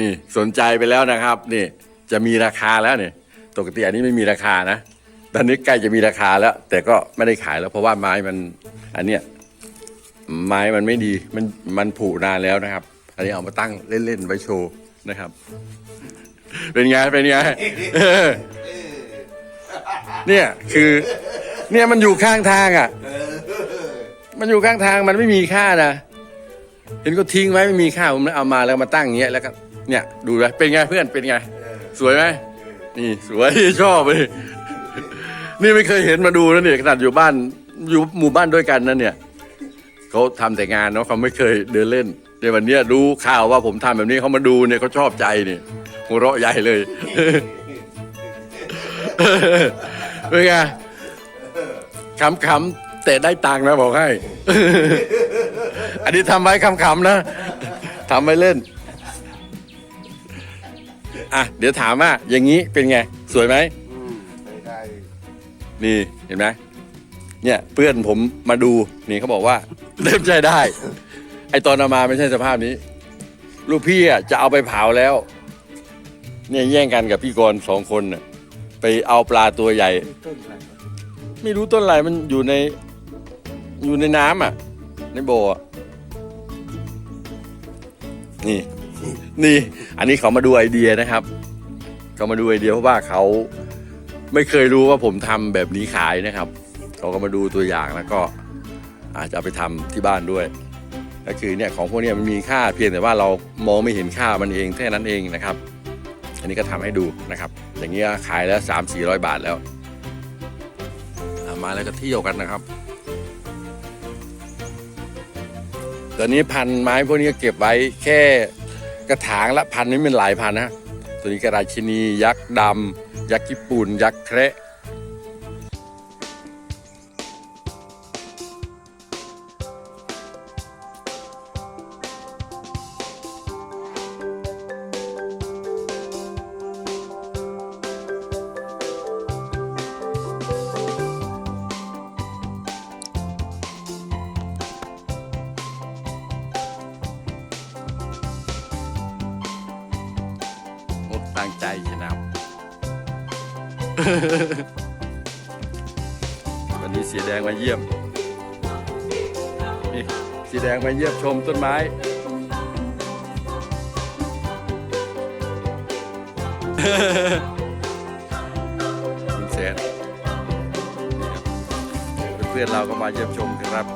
นี่สนใจไปแล้วนะครับนี่จะมีราคาแล้วเนี่ยปกติอันนี้ไม่มีราคานะ ตอนนี้ใกล้จะมีราคาแล้ว แต่ก็ไม่ได้ขายแล้ว เพราะว่าไม้มันอันเนี้ยไม้มันไม่ดีมันมันผุนานแล้วนะครับ อันนี้เอามาตั้งเล่นๆไว้โชว์นะครับ เป็นไงเป็นไงเออเนี่ยคือ เนี่ยมันอยู่ข้างทางอะ มันอยู่ข้างทางมันไม่มีค่านะ เห็นก็ทิ้งไว้ไม่มีค่าผมเลยเอามาแล้วมาตั้งอย่างเงี้ยแล้วก็เนี่ยดูเลยเป็นไงเพื่อนเป็นไง สวยไหมนี่สวยชอบเลยนี่ไม่เคยเห็นมาดูนะเนี่ยขนาดอยู่บ้านอยู่หมู่บ้านด้วยกันนั่นเนี่ยเขาทำแต่งานเนาะเขาไม่เคยเดินเล่นในวันนี้รู้ข่าวว่าผมทำแบบนี้เขามาดูเนี่ยเขาชอบใจเนี่ยหัวเราะใหญ่เลยเป็นไงขำๆแต่ได้ตังค์นะบอกให้ อันนี้ทำไว้ขำๆนะทำไว้เล่น อะ เดี๋ยวถามว่า อย่างนี้เป็นไง สวยไหม อืมไปได้นี่เห็นไหมเนี่ยเพื่อนผมมาดูนี่เขาบอกว่า เริ่มใจได้ ไอตอนเอามาไม่ใช่สภาพนี้ ลูกพี่อะจะเอาไปเผาแล้ว เนี่ยแย่งกันกับพี่กรณ์สองคนน่ะไปเอาปลาตัวใหญ่ ต้นอะไรไม่รู้ต้นอะไรมันอยู่ใน อยู่ในน้ำอะ ในบ่ออะ นี่ นี่ อันนี้เขามาดูไอเดียนะครับ เขามาดูไอเดียเพราะว่าเขาไม่เคยรู้ว่าผมทำแบบนี้ขายนะครับ เขาก็มาดูตัวอย่างแล้วก็อาจจะเอาไปทำที่บ้านด้วย ก็คือเนี่ยของพวกเนี้มันมีค่าเพียงแต่ว่าเรามองไม่เห็นค่ามันเองแค่นั้นเองนะครับ อันนี้ก็ทำให้ดูนะครับ อย่างเงี้ยขายแล้วสามสี่ร้อยบาทแล้วอะมาแล้วก็เที่ยวกันนะครับ ตอนนี้พันไม้พวกนี้เก็บไว้แค่กระถางละพันนี้เป็นหลายพันนะ ตัวนี้กระราชินี ยักษ์ดำยักษ์ญี่ปุ่น ยักษ์แคระ ตั้งใจชนะวันนี้สีแดงมาเยี่ยมนี่สีแดงมาเยี่ยมชมต้นไม้ คุณแสนนี่ครับเพื่อนเราก็มาเยี่ยมชมครับ